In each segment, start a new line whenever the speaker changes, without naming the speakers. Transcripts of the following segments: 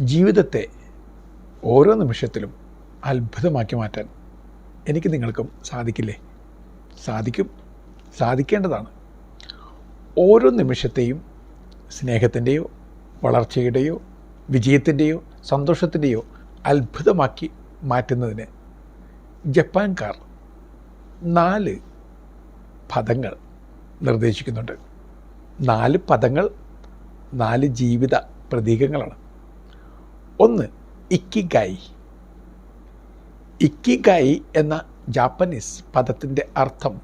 ജീവിതത്തെ ഓരോ നിമിഷത്തിലും അത്ഭുതമാക്കി മാറ്റാൻ എനിക്ക് നിങ്ങൾക്കും സാധിക്കില്ലേ? സാധിക്കും. സാധിക്കേണ്ടതാണ്. ഓരോ നിമിഷത്തെയും സ്നേഹത്തിന്റെയോ വളർച്ചയുടെയോ വിജയത്തിന്റെയോ സന്തോഷത്തിന്റെയോ അത്ഭുതമാക്കി മാറ്റുന്നതിന് ജപ്പാൻകാർ നാല് പദങ്ങൾ നിർദ്ദേശിക്കുന്നുണ്ട്. നാല് പദങ്ങൾ നാല് ജീവിത പ്രതീകങ്ങളാണ്. ഒന്ന് ഇക്കിഗായി. ഇക്കിഗായി എന്ന ജാപ്പനീസ് പദത്തിന്റെ അർത്ഥം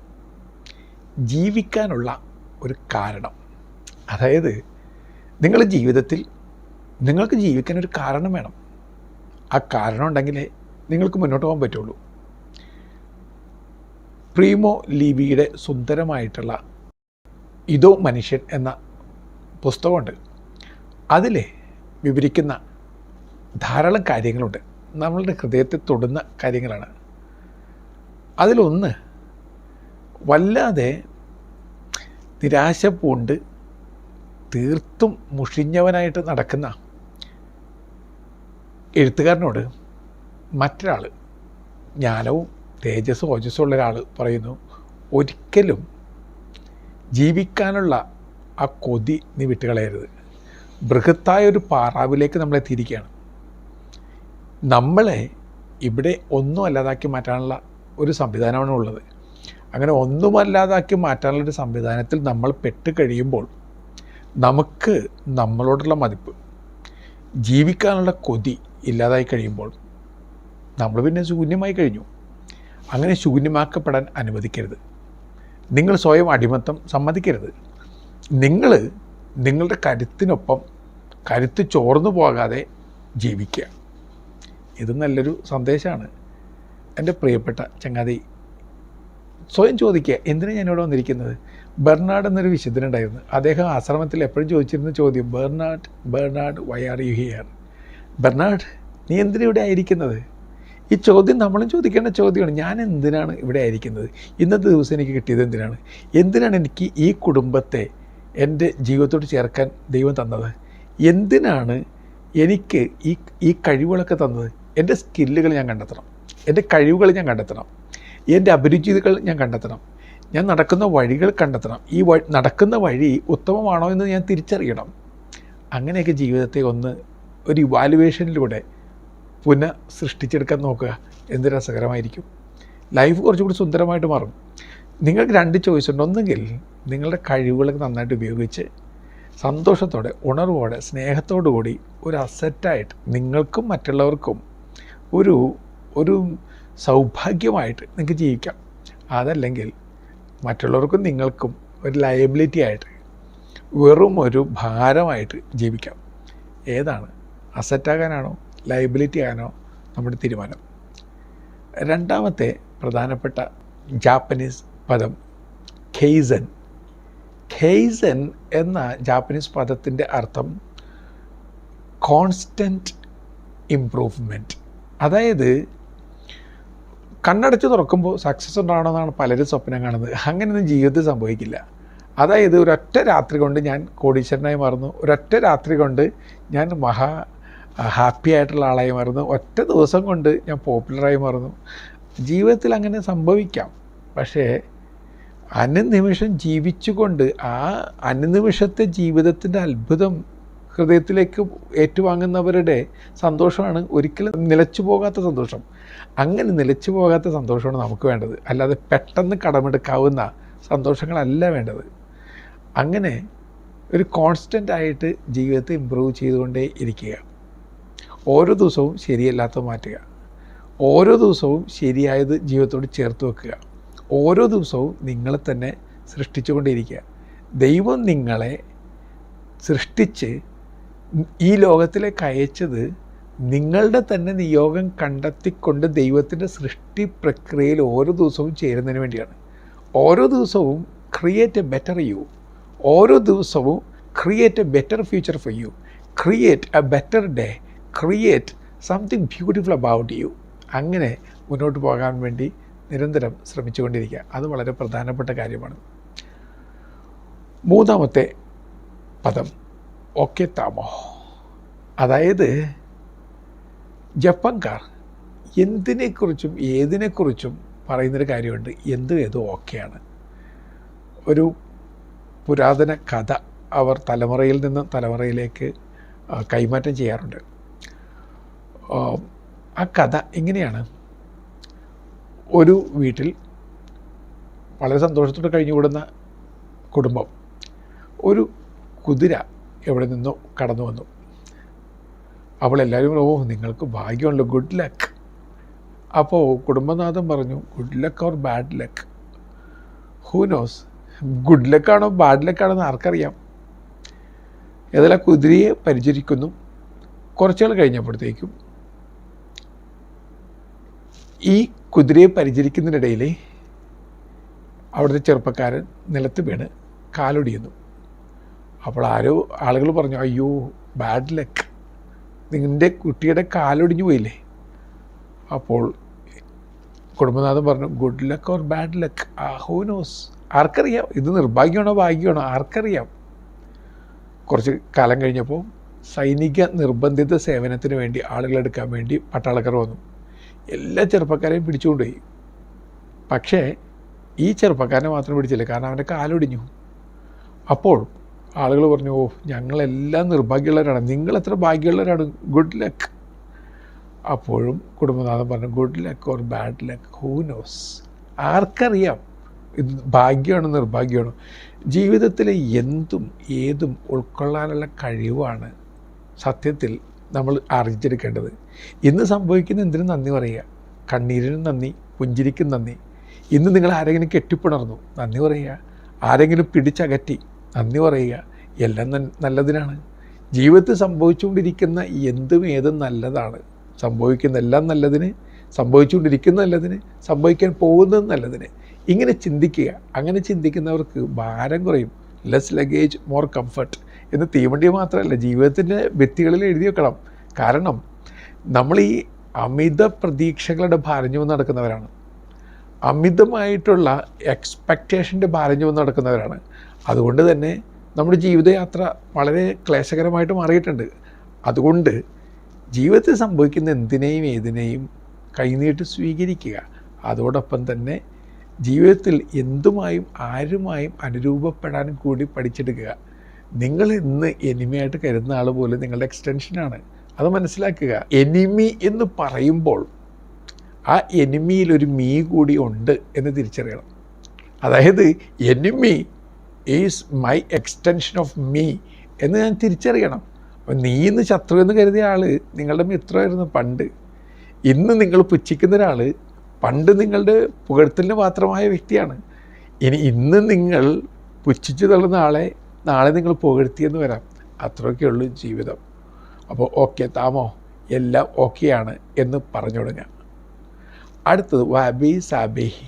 ജീവിക്കാനുള്ള ഒരു കാരണം. അതായത് നിങ്ങൾ ജീവിതത്തിൽ നിങ്ങൾക്ക് ജീവിക്കാൻ ഒരു കാരണം വേണം. ആ കാരണം ഉണ്ടെങ്കിലേ നിങ്ങൾക്ക് മുന്നോട്ട് പോകാൻ പറ്റുള്ളൂ. പ്രീമോ ലീബിയുടെ സുന്ദരമായിട്ടുള്ള ഇതോ മനുഷ്യൻ എന്ന പുസ്തകമുണ്ട്. അതിലെ വിവരിക്കുന്ന ധാരാളം കാര്യങ്ങളുണ്ട്. നമ്മളുടെ ഹൃദയത്തെ തൊടുന്ന കാര്യങ്ങളാണ്. അതിലൊന്ന് വല്ലാതെ നിരാശ പൂണ്ട് തീർത്തും മുഷിഞ്ഞവനായിട്ട് നടക്കുന്ന എഴുത്തുകാരനോട് മറ്റൊരാൾ ജ്ഞാനവും തേജസ്സും ഓജസ്സും ഉള്ള ഒരാൾ പറയുന്നു ഒരിക്കലും ജീവിക്കാനുള്ള ആ കൊതി നീ വിട്ടുകളയരുത്. ബൃഹത്തായ ഒരു പാറാവിലേക്ക് നമ്മൾ എത്തിയിരിക്കുകയാണ് നമ്മളെ ഇവിടെ ഒന്നും അല്ലാതാക്കി മാറ്റാനുള്ള ഒരു സംവിധാനമാണ് ഉള്ളത്. അങ്ങനെ ഒന്നും അല്ലാതാക്കി മാറ്റാനുള്ള ഒരു സംവിധാനത്തിൽ നമ്മൾ പെട്ട് കഴിയുമ്പോൾ നമുക്ക് നമ്മളോടുള്ള മതിപ്പ് ജീവിക്കാനുള്ള കൊതി ഇല്ലാതായി കഴിയുമ്പോൾ നമ്മൾ പിന്നെ ശൂന്യമായി കഴിഞ്ഞു. അങ്ങനെ ശൂന്യമാക്കപ്പെടാൻ അനുവദിക്കരുത്. നിങ്ങൾ സ്വയം അടിമത്തം സമ്മതിക്കരുത്. നിങ്ങൾ നിങ്ങളുടെ കരുത്തിനൊപ്പം കരുത്ത് ചോർന്നു പോകാതെ ജീവിക്കുക. ഇത് നല്ലൊരു സന്ദേശമാണ്. എന്റെ പ്രിയപ്പെട്ട ചങ്ങാതി സ്വയം ചോദിക്കുക എന്തിനാണ് ഞാൻ ഇവിടെ വന്നിരിക്കുന്നത്? ബെർണാഡ് എന്നൊരു വിശുദ്ധനുണ്ടായിരുന്നു അദ്ദേഹം ആശ്രമത്തിൽ എപ്പോഴും ചോദിച്ചിരുന്ന ചോദ്യം Bernard Bernard why are you here Bernard നീ എന്തിനാ ഇവിടെ ആയിരിക്കുന്നത്? ഈ ചോദ്യം നമ്മളും ചോദിക്കേണ്ട ചോദ്യമാണ്. ഞാൻ എന്തിനാണ് ഇവിടെ ആയിരിക്കുന്നത്? ഇന്നത്തെ ദിവസം എനിക്ക് കിട്ടിയത് എന്തിനാണ്? എന്തിനാണ് എനിക്ക് ഈ കുടുംബത്തെ എന്റെ ജീവിതത്തോട് ചേർക്കാൻ ദൈവം തന്നത്? എന്തിനാണ് എനിക്ക് ഈ ഈ കഴിവുകളൊക്കെ തന്നത്? എന്റെ സ്കില്ലുകൾ ഞാൻ കണ്ടെത്തണം. എന്റെ കഴിവുകൾ ഞാൻ കണ്ടെത്തണം. എന്റെ അഭിരുചികൾ ഞാൻ കണ്ടെത്തണം. ഞാൻ നടക്കുന്ന വഴികൾ കണ്ടെത്തണം. ഈ നടക്കുന്ന വഴി ഉത്തമമാണോ എന്ന് ഞാൻ തിരിച്ചറിയണം. അങ്ങനെയൊക്കെ ജീവിതത്തെ ഒന്ന് ഒരു ഇവാലുവേഷനിലൂടെ പുനഃ സൃഷ്ടിച്ചെടുക്കാൻ നോക്കുക. എന്ത് രസകരമായിരിക്കും. ലൈഫ് കുറച്ചുകൂടി സുന്ദരമായിട്ട് മാറും. നിങ്ങൾക്ക് രണ്ട് ചോയ്സ് ഉണ്ട്. ഒന്നെങ്കിൽ നിങ്ങളുടെ കഴിവുകളൊക്കെ നന്നായിട്ട് ഉപയോഗിച്ച് സന്തോഷത്തോടെ ഉണർവോടെ സ്നേഹത്തോടു കൂടി ഒരു അസറ്റായിട്ട് നിങ്ങൾക്കും മറ്റുള്ളവർക്കും ഒരു ഒരു സൗഭാഗ്യമായിട്ട് നിങ്ങൾക്ക് ജീവിക്കാം. അതല്ലെങ്കിൽ മറ്റുള്ളവർക്കും നിങ്ങൾക്കും ഒരു ലയബിലിറ്റി ആയിട്ട് വെറും ഒരു ഭാരമായിട്ട് ജീവിക്കാം. ഏതാണ്? അസറ്റാകാനാണോ ലയബിലിറ്റി ആകാനോ നമ്മുടെ തീരുമാനം. രണ്ടാമത്തെ പ്രധാനപ്പെട്ട ജാപ്പനീസ് പദം ഖെയ്സൻ ഖെയ്സൻ എന്ന ജാപ്പനീസ് പദത്തിന്റെ അർത്ഥം കോൺസ്റ്റന്റ് ഇംപ്രൂവ്മെന്റ് അതായത് കണ്ണടച്ച് തുറക്കുമ്പോൾ സക്സസ് ഉണ്ടാവണമെന്നാണ് പലരും സ്വപ്നം കാണുന്നത്. അങ്ങനെയൊന്നും ജീവിതത്തിൽ സംഭവിക്കില്ല. അതായത് ഒരൊറ്റ രാത്രി കൊണ്ട് ഞാൻ കോടീശ്വരനായി മാറുന്നു. ഒരൊറ്റ രാത്രി കൊണ്ട് ഞാൻ മഹാ ഹാപ്പി ആയിട്ടുള്ള ആളായി മാറുന്നു. ഒറ്റ ദിവസം കൊണ്ട് ഞാൻ പോപ്പുലറായി മാറുന്നു. ജീവിതത്തിൽ അങ്ങനെ സംഭവിക്കാം. പക്ഷേ അനുനിമിഷം ജീവിച്ചുകൊണ്ട് ആ അനുനിമിഷത്തെ ജീവിതത്തിന്റെ അത്ഭുതം ഹൃദയത്തിലേക്ക് ഏറ്റുവാങ്ങുന്നവരുടെ സന്തോഷമാണ് ഒരിക്കലും നിലച്ചു പോകാത്ത സന്തോഷം. അങ്ങനെ നിലച്ചു പോകാത്ത സന്തോഷമാണ് നമുക്ക് വേണ്ടത്. അല്ലാതെ പെട്ടെന്ന് കടമെടുക്കാവുന്ന സന്തോഷങ്ങളല്ല വേണ്ടത്. അങ്ങനെ ഒരു കോൺസ്റ്റന്റ് ആയിട്ട് ജീവിതത്തെ ഇമ്പ്രൂവ് ചെയ്തുകൊണ്ടേ ഇരിക്കുക. ഓരോ ദിവസവും ശരിയല്ലാത്ത മാറ്റുക. ഓരോ ദിവസവും ശരിയായത് ജീവിതത്തോട് ചേർത്ത് വെക്കുക. ഓരോ ദിവസവും നിങ്ങളെ തന്നെ സൃഷ്ടിച്ചുകൊണ്ടിരിക്കുക ദൈവം നിങ്ങളെ സൃഷ്ടിച്ച് ഈ ലോകത്തിലേക്ക് അയച്ചത് നിങ്ങളുടെ തന്നെ നിയോഗം കണ്ടെത്തിക്കൊണ്ട് ദൈവത്തിന്റെ സൃഷ്ടി പ്രക്രിയയിൽ ഓരോ ദിവസവും ചേരുന്നതിന് വേണ്ടിയാണ്. ഓരോ ദിവസവും ക്രിയേറ്റ് എ ബെറ്റർ യു ഓരോ ദിവസവും create a better future for you create a better day create something beautiful about you അങ്ങനെ മുന്നോട്ട് പോകാൻ വേണ്ടി നിരന്തരം ശ്രമിച്ചുകൊണ്ടിരിക്കുക. അത് വളരെ പ്രധാനപ്പെട്ട കാര്യമാണ്. മൂന്നാമത്തെ പദം. ഓക്കെ താമോ? അതായത് ജപ്പാൻകാർ എന്തിനെക്കുറിച്ചും ഏതിനെക്കുറിച്ചും പറയുന്നൊരു കാര്യമുണ്ട്. എന്തും ഏതും ഓക്കെയാണ് ഒരു പുരാതന കഥ അവർ തലമുറയിൽ നിന്ന് തലമുറയിലേക്ക് കൈമാറ്റം ചെയ്യാറുണ്ട്. ആ കഥ എങ്ങനെയാണ്? ഒരു വീട്ടിൽ വളരെ സന്തോഷത്തോടെ കഴിഞ്ഞുകൂടുന്ന കുടുംബം. ഒരു കുതിര എവിടെ നിന്നോ കടന്നു വന്നു. അപ്പോൾ എല്ലാവരും ഓ നിങ്ങൾക്ക് ഭാഗ്യമുണ്ടല്ലോ ഗുഡ് ലക്ക് അപ്പോൾ കുടുംബനാഥൻ പറഞ്ഞു good luck or bad luck who knows good ലക്കാണോ bad ലക്കാണോ എന്ന് ആർക്കറിയാം. ഏതായാലും കുതിരയെ പരിചരിക്കുന്നു. കുറച്ചുകൾ കഴിഞ്ഞപ്പോഴത്തേക്കും ഈ കുതിരയെ പരിചരിക്കുന്നതിനിടയിൽ അവിടുത്തെ ചെറുപ്പക്കാരൻ നിലത്ത് വീണ് കാലൊടിയുന്നു. അപ്പോൾ ആരോ ആളുകൾ പറഞ്ഞു അയ്യോ ബാഡ് ലക്ക് നിങ്ങളുടെ കുട്ടിയുടെ കാലൊടിഞ്ഞു പോയില്ലേ? അപ്പോൾ കുടുംബനാഥൻ പറഞ്ഞു good luck or bad luck ആ ഹൂ നോസ് ആർക്കറിയാം? ഇത് നിർഭാഗ്യമാണോ ഭാഗ്യമാണോ? ആർക്കറിയാം? കുറച്ച് കാലം കഴിഞ്ഞപ്പോൾ സൈനിക നിർബന്ധിത സേവനത്തിന് വേണ്ടി ആളുകളെടുക്കാൻ വേണ്ടി പട്ടാളക്കാർ വന്നു. എല്ലാ ചെറുപ്പക്കാരെയും പിടിച്ചുകൊണ്ടുപോയി. പക്ഷേ ഈ ചെറുപ്പക്കാരനെ മാത്രം പിടിച്ചില്ല കാരണം അവന്റെ കാലൊടിഞ്ഞു. അപ്പോൾ ആളുകൾ പറഞ്ഞു ഓ ഞങ്ങളെല്ലാം നിർഭാഗ്യമുള്ളവരാണ് നിങ്ങൾ എത്ര ഭാഗ്യമുള്ളവരാണ് ഗുഡ് ലക്ക് അപ്പോഴും കുടുംബനാഥൻ പറഞ്ഞു good luck or bad luck who knows ആർക്കറിയാം? ഇത് ഭാഗ്യമാണോ നിർഭാഗ്യമാണോ. ജീവിതത്തിലെ എന്തും ഏതും ഉൾക്കൊള്ളാനുള്ള കഴിവാണ് സത്യത്തിൽ നമ്മൾ ആർജിച്ചെടുക്കേണ്ടത് ഇന്ന് സംഭവിക്കുന്ന എന്തിനും നന്ദി പറയുക. കണ്ണീരിനും നന്ദി പുഞ്ചിരിക്കും നന്ദി. ഇന്ന് നിങ്ങൾ ആരെങ്കിലും കെട്ടിപ്പിണർന്നു നന്ദി പറയുക. ആരെങ്കിലും പിടിച്ചകറ്റി നന്ദി പറയുക. എല്ലാം നല്ലതിനാണ്. ജീവിതത്തിൽ സംഭവിച്ചുകൊണ്ടിരിക്കുന്ന എന്തും ഏതും നല്ലതാണ്. സംഭവിക്കുന്ന എല്ലാം നല്ലതിന് സംഭവിച്ചുകൊണ്ടിരിക്കുന്ന നല്ലതിന് സംഭവിക്കാൻ പോകുന്നത് നല്ലതിന്. ഇങ്ങനെ ചിന്തിക്കുക. അങ്ങനെ ചിന്തിക്കുന്നവർക്ക് ഭാരം കുറയും. ലെസ് ലഗേജ് മോർ കംഫർട്ട് എന്ന് തീവണ്ടി മാത്രമല്ല ജീവിതത്തിന്റെ വ്യക്തികളിൽ എഴുതി വെക്കണം. കാരണം നമ്മൾ ഈ അമിത പ്രതീക്ഷകളുടെ ഭാരം ചുമന്ന് നടക്കുന്നവരാണ്. അമിതമായിട്ടുള്ള എക്സ്പെക്റ്റേഷന്റെ ഭാരം ചുമന്ന് നടക്കുന്നവരാണ്. അതുകൊണ്ട് തന്നെ നമ്മുടെ ജീവിതയാത്ര വളരെ ക്ലേശകരമായിട്ട് മാറിയിട്ടുണ്ട്. അതുകൊണ്ട് ജീവിതത്തിൽ സംഭവിക്കുന്ന എന്തിനേയും ഏതിനേയും കൈനീട്ടി സ്വീകരിക്കുക. അതോടൊപ്പം തന്നെ ജീവിതത്തിൽ എന്തുമായും ആരുമായും അനുരൂപപ്പെടാനും കൂടി പഠിച്ചെടുക്കുക. നിങ്ങൾ ഇന്ന് എനിമയായിട്ട് കരുതുന്ന ആൾ പോലും നിങ്ങളുടെ എക്സ്റ്റൻഷനാണ് അത് മനസ്സിലാക്കുക. എനിമി എന്ന് പറയുമ്പോൾ ആ എനിമിയിൽ ഒരു മീ കൂടി ഉണ്ട് എന്ന് തിരിച്ചറിയണം. അതായത് enemy is my extension of me എന്ന് ഞാൻ തിരിച്ചറിയണം. അപ്പം നീ ഇന്ന് ശത്രു എന്ന് കരുതിയ ആൾ നിങ്ങളുടെ മിത്രമായിരുന്നു പണ്ട്. ഇന്ന് നിങ്ങൾ പുച്ഛിക്കുന്ന ഒരാൾ പണ്ട് നിങ്ങളുടെ പുകഴ്ത്തലിന് പാത്രമായ വ്യക്തിയാണ്. ഇനി ഇന്ന് നിങ്ങൾ പുച്ഛിച്ചു തള്ളുന്ന ആളെ നാളെ നിങ്ങൾ പുകഴ്ത്തിയെന്ന് വരാം. അത്രയൊക്കെ ഉള്ളൂ ജീവിതം. അപ്പോൾ ഓക്കെ താമോ എല്ലാം ഓക്കെയാണ് എന്ന് പറഞ്ഞു തുടങ്ങാം അടുത്തത് വാബി സാബേഹി.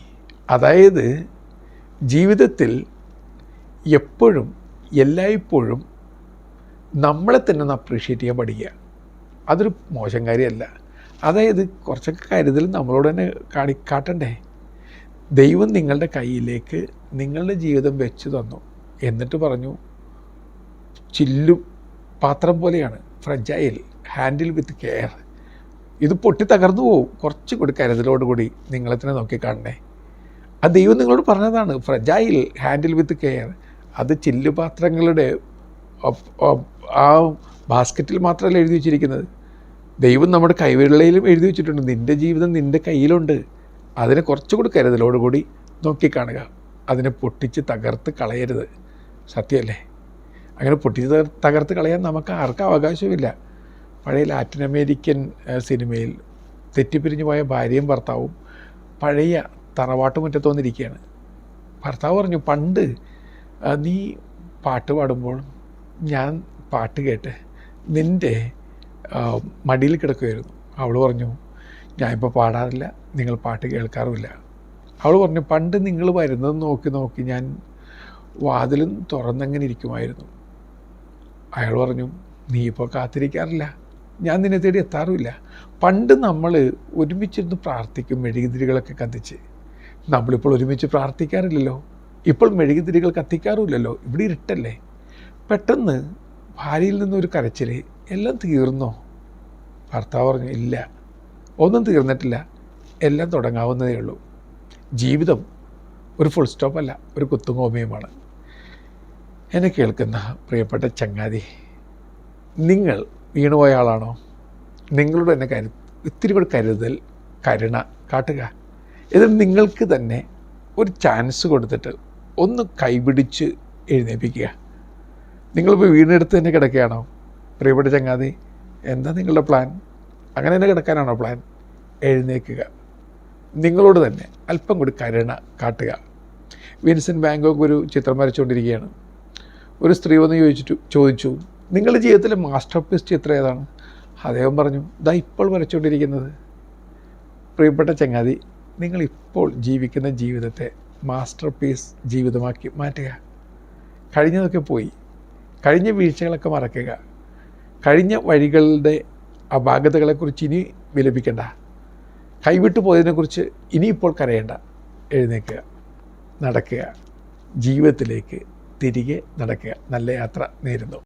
അതായത് ജീവിതത്തിൽ എപ്പോഴും എല്ലായ്പ്പോഴും നമ്മളെ തന്നെ ഒന്ന് അപ്രീഷിയേറ്റ് ചെയ്യാൻ പഠിക്കുക. അതൊരു മോശം കാര്യമല്ല. അതായത് കുറച്ചൊക്കെ കാര്യത്തിൽ നമ്മളോട് തന്നെ കാണി കാട്ടണ്ടേ? ദൈവം നിങ്ങളുടെ കയ്യിലേക്ക് നിങ്ങളുടെ ജീവിതം വെച്ച് തന്നു. എന്നിട്ട് പറഞ്ഞു ചില്ലും പാത്രം പോലെയാണ് ഫ്രജൈൽ ഹാൻഡിൽ വിത്ത് കെയർ ഇത് പൊട്ടി തകർന്നു പോവും. കുറച്ച് കൂടി കരുതലോടുകൂടി നിങ്ങളെ തന്നെ നോക്കി കാണണേ. ആ ദൈവം നിങ്ങളോട് പറഞ്ഞതാണ് ഫ്രജൈൽ ഹാൻഡിൽ വിത്ത് കെയർ അത് ചില്ലുപാത്രങ്ങളുടെ ആ ബാസ്ക്കറ്റിൽ മാത്രമല്ല എഴുതി വെച്ചിരിക്കുന്നത്. ദൈവം നമ്മുടെ കൈവിരളയിലും എഴുതി വെച്ചിട്ടുണ്ട്. നിന്റെ ജീവിതം നിന്റെ കയ്യിലുണ്ട്. അതിനെ കുറച്ചുകൂടി കരുതലോടുകൂടി നോക്കിക്കാണുക. അതിനെ പൊട്ടിച്ച് തകർത്ത് കളയരുത്. സത്യമല്ലേ? അങ്ങനെ പൊട്ടിച്ച് തകർത്ത് കളയാൻ നമുക്ക് ആർക്കും അവകാശമില്ല പഴയ ലാറ്റിൻ അമേരിക്കൻ സിനിമയിൽ തെറ്റിപ്പിരിഞ്ഞു പോയ ഭാര്യയും ഭർത്താവും പഴയ തറവാട്ട് മുറ്റത്ത് വന്നിരിക്കുകയാണ്. ഭർത്താവ് പറഞ്ഞു പണ്ട് നീ പാട്ട് പാടുമ്പോൾ ഞാൻ പാട്ട് കേട്ട്. നിന്റെ മടിയിൽ കിടക്കുമായിരുന്നു അവൾ പറഞ്ഞു ഞാനിപ്പോൾ പാടാറില്ല. നിങ്ങൾ പാട്ട് കേൾക്കാറുമില്ല. അവൾ പറഞ്ഞു പണ്ട് നിങ്ങൾ വരുന്നത് നോക്കി നോക്കി ഞാൻ വാതിലും തുറന്നങ്ങനെ ഇരിക്കുമായിരുന്നു. അയാൾ പറഞ്ഞു നീ ഇപ്പോൾ കാത്തിരിക്കാറില്ല. ഞാൻ നിന്നെ തേടി എത്താറുമില്ല. പണ്ട് നമ്മൾ ഒരുമിച്ചിരുന്ന് പ്രാർത്ഥിക്കും മെഴുകുതിരികളൊക്കെ കത്തിച്ച്. നമ്മളിപ്പോൾ ഒരുമിച്ച് പ്രാർത്ഥിക്കാറില്ലല്ലോ. ഇപ്പോൾ മെഴുകുതിരികൾ കത്തിക്കാറുമില്ലല്ലോ. ഇവിടെ ഇരുട്ടല്ലേ? പെട്ടെന്ന് ഭാര്യയിൽ നിന്നൊരു കരച്ചിൽ എല്ലാം തീർന്നോ? ഭർത്താവ് പറഞ്ഞു ഇല്ല. ഒന്നും തീർന്നിട്ടില്ല. എല്ലാം തുടങ്ങാവുന്നതേ ഉള്ളൂ. ജീവിതം ഒരു ഫുൾ സ്റ്റോപ്പ് അല്ല ഒരു കുത്തുങ്ങോമയുമാണ് എന്നെ കേൾക്കുന്ന പ്രിയപ്പെട്ട ചങ്ങാതി നിങ്ങൾ വീണുപോയ ആളാണോ? നിങ്ങളോട് എന്നെ കരു ഇത്തിരി കൂടെ കരുതൽ കരുണ കാട്ടുക. ഇത് നിങ്ങൾക്ക് തന്നെ ഒരു ചാൻസ് കൊടുത്തിട്ട് ഒന്ന് കൈപിടിച്ച് എഴുന്നേൽപ്പിക്കുക. നിങ്ങളിപ്പോൾ വീടിനടുത്ത് തന്നെ കിടക്കുകയാണോ? പ്രിയപ്പെട്ട ചങ്ങാതി എന്താ നിങ്ങളുടെ പ്ലാൻ അങ്ങനെ തന്നെ കിടക്കാനാണോ പ്ലാൻ എഴുന്നേൽക്കുക. നിങ്ങളോട് തന്നെ അല്പം കൂടി കരുണ കാട്ടുക. വിൻസൻ ബാങ്കോക്ക് ഒരു ചിത്രം വരച്ചുകൊണ്ടിരിക്കുകയാണ്. ഒരു സ്ത്രീ വന്ന് ചോദിച്ചിട്ട് ചോദിച്ചു നിങ്ങളുടെ ജീവിതത്തിലെ മാസ്റ്റർ പീസ് ചിത്രം ഏതാണ്? അദ്ദേഹം പറഞ്ഞു ദാ ഇപ്പോൾ വരച്ചുകൊണ്ടിരിക്കുന്നത്. പ്രിയപ്പെട്ട ചങ്ങാതി നിങ്ങളിപ്പോൾ ജീവിക്കുന്ന ജീവിതത്തെ മാസ്റ്റർ പീസ് ജീവിതമാക്കി മാറ്റുക. കഴിഞ്ഞതൊക്കെ പോയി. കഴിഞ്ഞ വീഴ്ചകളൊക്കെ മറക്കുക. കഴിഞ്ഞ വഴികളുടെ അപാകതകളെക്കുറിച്ച് ഇനി വിലപിക്കേണ്ട. കൈവിട്ടു പോയതിനെക്കുറിച്ച് ഇനിയിപ്പോൾ കരയേണ്ട. എഴുന്നേൽക്കുക നടക്കുക. ജീവിതത്തിലേക്ക് തിരികെ നടക്കുക. നല്ല യാത്ര നേരുന്നു.